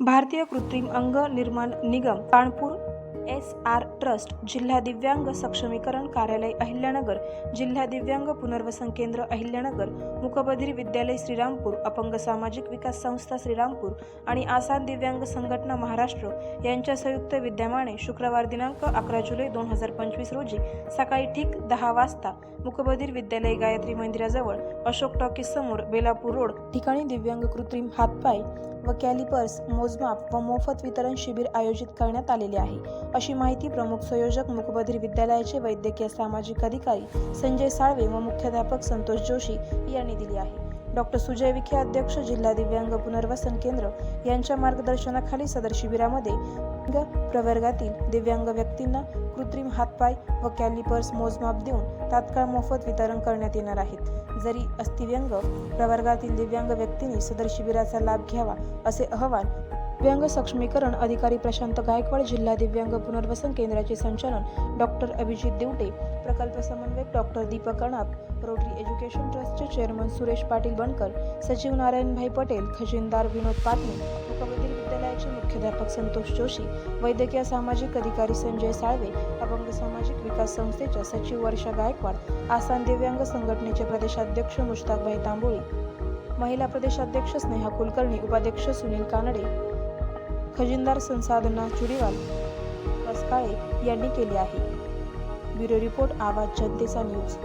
भारतीय कृत्रिम अंग निर्माण निगम कानपूर एस आर ट्रस्ट जिल्हा दिव्यांग सक्षमीकरण कार्यालय अहिल्यानगर जिल्हा दिव्यांग पुनर्वसन केंद्र अहिल्यानगर मुकबधीर विद्यालय श्रीरामपूर अपंग सामाजिक विकास संस्था श्रीरामपूर आणि आसाम दिव्यांग संघटना महाराष्ट्र यांच्या संयुक्त विद्यमाने शुक्रवार दिनांक अकरा जुलै दोन हजार पंचवीस रोजी सकाळी ठीक दहा वाजता मुकबधीर विद्यालय गायत्री मंदिराजवळ अशोक टॉकीज समोर बेलापूर रोड ठिकाणी दिव्यांग कृत्रिम हातपाय व कॅलिपर्स मोजमाप व मोफत वितरण शिबिर आयोजित करण्यात आलेले आहे. अशी माहिती प्रमुख संयोजक मुकबधीर विद्यालयाचे वैद्यकीय सामाजिक अधिकारी संजय साळवे व मुख्याध्यापक संतोष जोशी यांनी दिली आहे. डॉक्टर सुजय विखे अध्यक्ष जिल्हा दिव्यांग पुनर्वसन केंद्र यांच्या मार्गदर्शनाखाली सदर शिबिरामध्ये प्रवर्गातील दिव्यांग व्यक्तींना कृत्रिम हातपाय व कॅलिपर्स मोजमाप देऊन तात्काळ मोफत वितरण करण्यात येणार आहेत. जरी अस्थिव्यंग प्रवर्गातील दिव्यांग व्यक्तींनी सदर शिबिराचा लाभ घ्यावा असे अहवाल दिव्यांग सक्षमीकरण अधिकारी प्रशांत गायकवाड जिल्हा दिव्यांग पुनर्वसन केंद्राचे संचालन डॉक्टर अभिजित देवटे प्रकल्प समन्वयक doctor Deepak Anap rotary education ट्रस्टचे चेअरमन सुरेश पाटील बनकर सचिव नारायणभाई पटेल खजिनदार विनोद पाटील मुकबधीर विद्यालयाचे मुख्याध्यापक संतोष जोशी वैद्यकीय सामाजिक अधिकारी संजय साळवे अपंग सामाजिक विकास संस्थेच्या सचिव वर्षा गायकवाड आसाम दिव्यांग संघटनेचे प्रदेशाध्यक्ष मुश्ताकभाई तांबोळी महिला प्रदेशाध्यक्ष स्नेहा कुलकर्णी उपाध्यक्ष सुनील कानडे खजिनदार संसाधना चुरीवाल रसकाळे यांनी केले आहे. ब्युरो रिपोर्ट आवाज जनतेचा न्यूज.